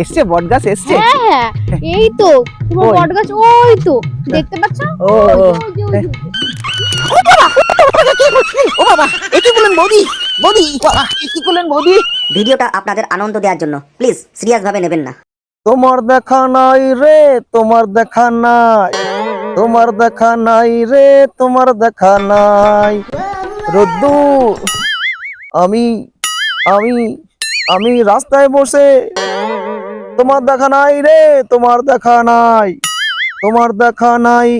এসছে বট গাছ এসছে? হ্যাঁ হ্যাঁ এই তো তোমার ওই। বট গাছ ওই তো দেখতে পাচ্ছ? ও ও, ও বাবা এ কি বলেন বৌদি? বৌদি বাবা এ কি করলেন বৌদি? ভিডিওটা আপনাদের আনন্দ দেওয়ার জন্য প্লিজ সিরিয়াস ভাবে নেবেন না। তোমার দেখা নাই রে তোমার দেখা নাই। তোমার দেখা নাই রে তোমার দেখা নাই। রোদ্দুর আমি আমি আমি রাস্তায় বসে তোমার দেখা নাই রে, তোমার দেখা নাই, তোমার দেখা নাই।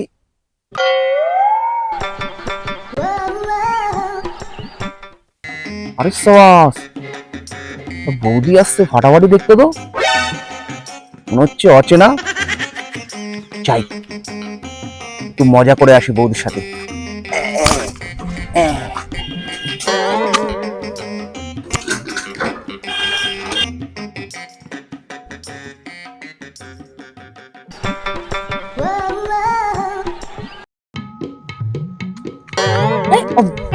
আরে সবাস বৌদি আসছে ফাটাফাটি দেখতে তো। মনে হচ্ছে অচেনা। চাই একটু মজা করে আসি বৌদির সাথে।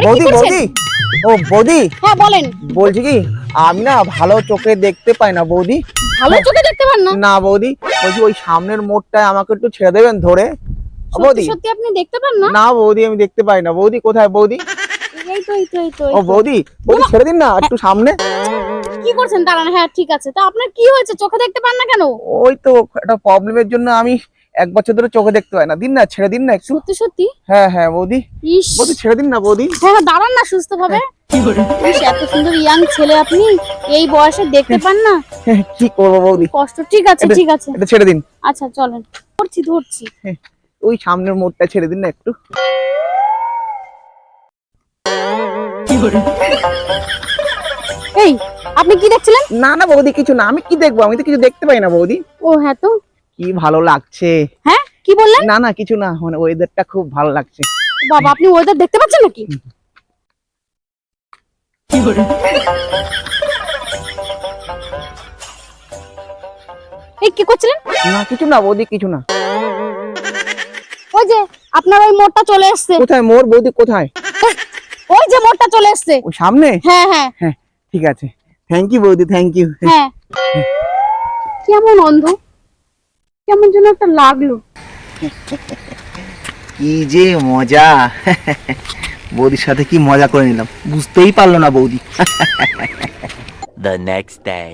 বৌদি বৌদি। ও বৌদি। হ্যাঁ বলেন। বলছি কি আমি না ভালো চোখে দেখতে পাই না বৌদি। ভালো চোখে দেখতে পান না? না বৌদি। বলছি ওই সামনের মোড়টায় আমাকে একটু ছেড়ে দেবেন ধরে। বৌদি। সত্যি আপনি দেখতে পান না? না বৌদি আমি দেখতে পাই না। বৌদি কোথায় বৌদি? এই তো এই তো এই তো ও বৌদি বৌদি ছেড়ে দিন না একটু সামনে। কি করছেন? দাঁড়ান হ্যাঁ ঠিক আছে। তা আপনার কি হয়েছে? চোখে দেখতে পান না কেন? ওই তো একটা প্রবলেমের জন্য আমি এক বছর ধরে চোখে দেখতে পাই না। দিন না ছেড়ে দিন না একটু। সত্যি সত্যি? হ্যাঁ হ্যাঁ বৌদি। বৌদি ছেড়ে দিন না বৌদি। হ্যাঁ হ্যাঁ, দাঁড়ান না সুস্থ ভাবে এত সুন্দর ইয়াং ছেলে আপনি। এই বয়সে দেখতে পান না? কি করব বৌদি? কষ্ট। ঠিক আছে ঠিক আছে। এটা ছেড়ে দিন। আচ্ছা চলেন। ধরছি ধরছি। ওই সামনের মোড়টা ছেড়ে দিন না একটু। এই আপনি কি দেখছিলেন? না না বৌদি কিছু না। আমি কি দেখব? আমি তো কিছু দেখতে পাই না বৌদি। ও হ্যাঁ তো। কি ভালো লাগছে? হ্যাঁ? কি বললেন? না না কিছু না মানে ওয়েদারটা খুব ভালো লাগছে। বাবা আপনি ওয়েদার দেখতে পাচ্ছেন নাকি? এই কি করছিলেন? না কিছু না বৌদি কিছু না। ওই যে আপনার ওই মোড়টা চলে এসছে। কোথায় মোর বৌদি কোথায়? ওই যে মোড়টা চলে এসছে। ওই সামনে? হ্যাঁ হ্যাঁ। হ্যাঁ ঠিক আছে। থ্যাংক ইউ বৌদি থ্যাংক ইউ হ্যাঁ। কেমন অন্ধ? কেমন যেন একটা লাগল। কি যে মজা। বৌদির সাথে কি মজা করে নিলাম। বুঝতেই পারল না বৌদি। The next day.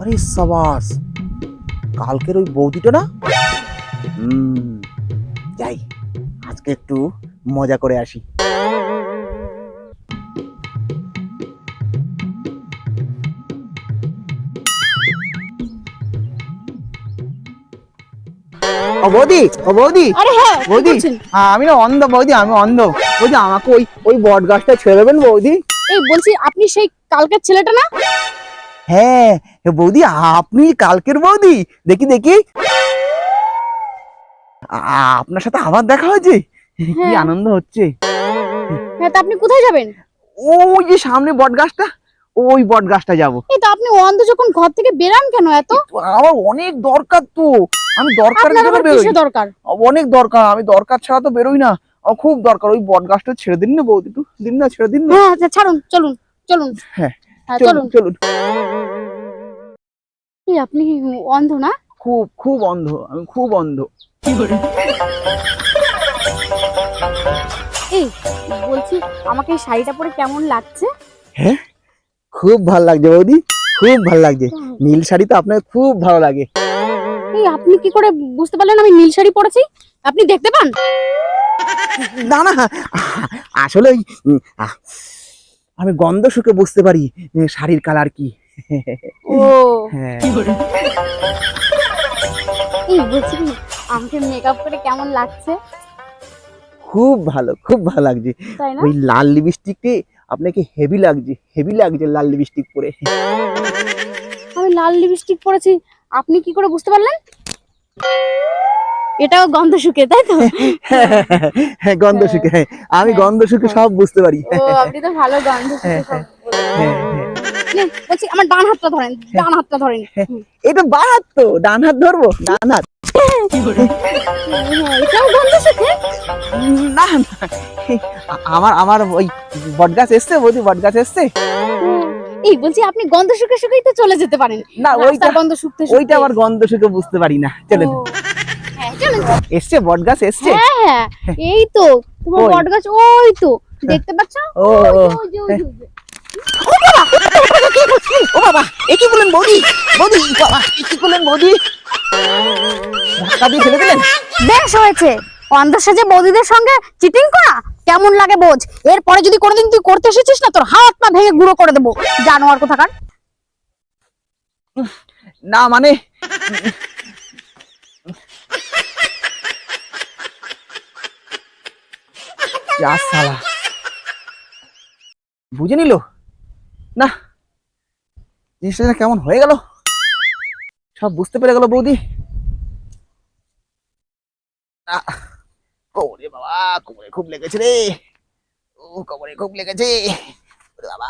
আরে সাবাস কালকের ওই বৌদিটা না? হুম। যাই আজকে একটু মজা করে আসি। ও বৌদি ও বৌদি। আরে হ্যাঁ বৌদি হ্যাঁ, আমি না অন্ধ বৌদি আমি অন্ধ। বৌদি আমাকে ওই ওই বট গাছটা ছেড়ে দেবেন বৌদি? এই বলছি আপনি সেই কালকের ছেলেটা না? হ্যাঁ বৌদি আপনি কালকের বৌদি? দেখি দেখি। আপনার সাথে আবার দেখা হয়েছে? কি হ্যাঁ। আনন্দ হচ্ছে? হ্যাঁ তা আপনি কোথায় যাবেন? ওই যে সামনে বট গাছটা ওই বট গাছটা যাব। এই তো আপনি অন্ধ যখন ঘর থেকে বেরান কেন এত? আমার অনেক দরকার তো। আমি দরকারের আপনার বেরোই। দরকার? অনেক দরকার আমি দরকার ছাড়া তো বেরোই না। আমার খুব দরকার ওই বট গাছটা ছেড়ে দিন না বৌদি একটু দিন না ছেড়ে দিন না। হ্যাঁ আচ্ছা ছাড়ুন চলুন চলুন। হ্যাঁ, হ্যাঁ চলুন চলুন। আপনি অন্ধ না? খুব খুব অন্ধ আমি খুব অন্ধ। এই বলছি আমাকে এই শাড়িটা পরে কেমন লাগছে? হ্যাঁ? খুব ভালো লাগছে বৌদি খুব ভালো লাগছে। নীল শাড়ি তো আপনার খুব ভালো লাগে। এই আপনি কি করে বুঝতে পারলেন আমি নীল শাড়ি পরেছি? আপনি দেখতে পান? না না আসলে আমি গন্ধ শুকে বুঝতে পারি শাড়ির কালার কি। ও। হ্যাঁ। বলছি আমাকে মেকআপ করে কেমন লাগছে? খুব ভালো খুব ভালো লাগছে। ওই লাল লিপস্টিকটি আপনাকে হেভি লাগছে হেভি লাগছে লাল লিপস্টিক পরে। আমি লাল লিপস্টিক পরেছি আপনি কি করে বুঝতে পারলেন? এটাও গন্ধ শুকে তাই তো? হ্যাঁ গন্ধ শুকে হ্যাঁ আমি হ্যাঁ। গন্ধ শুকে সব বুঝতে পারি। ও আপনি তো ভালো গন্ধ শুকে হ্যাঁ, সব। হ্যাঁ হ্যাঁ বলছি আমার ডান হাতটা ধরেন ডান হাতটা ধরেন। এটা বাঁ হাত তো ডান হাত ধরবো ডান হাত। না না আমার আমার ওই বটগাছ এসছে বৌদি এসছে। এই বলছি আপনি গন্ধ শুকে শুকেই তো চলে যেতে পারেন। না ওইটা গন্ধ শুকতে ওইটা আমার গন্ধ শুকে বুঝতে পারি না। চলেন হ্যাঁ এসছে বটগাছ এসছে? হ্যাঁ হ্যাঁ এই তো তোমার বট গাছ ওই তো দেখতে পাচ্ছ? ও, বাবা এ কি বলেন বৌদি? বৌদি বাবা এ কি করলেন বৌদি? ধাক্কা দিয়ে ফেলে দিলেন? বেশ হয়েছে। অন্ধ সেজে বৌদিদের সঙ্গে চিটিং করা? কেমন লাগে বোঝ? এরপরে যদি কোনোদিন তুই করতে এসেছিস না তোর হাত পা ভেঙে গুঁড়ো করে দেবো। জানোয়ার কোথাকার। না মানে? যা সালা। বুঝে নিল? না। জিনিসটা কেমন হয়ে গেল? সব বুঝতে পেরে গেল বৌদি। কোমরে বাবা কোমরে খুব লেগেছে রে। ও কোমরে খুব লেগেছে। বাবা।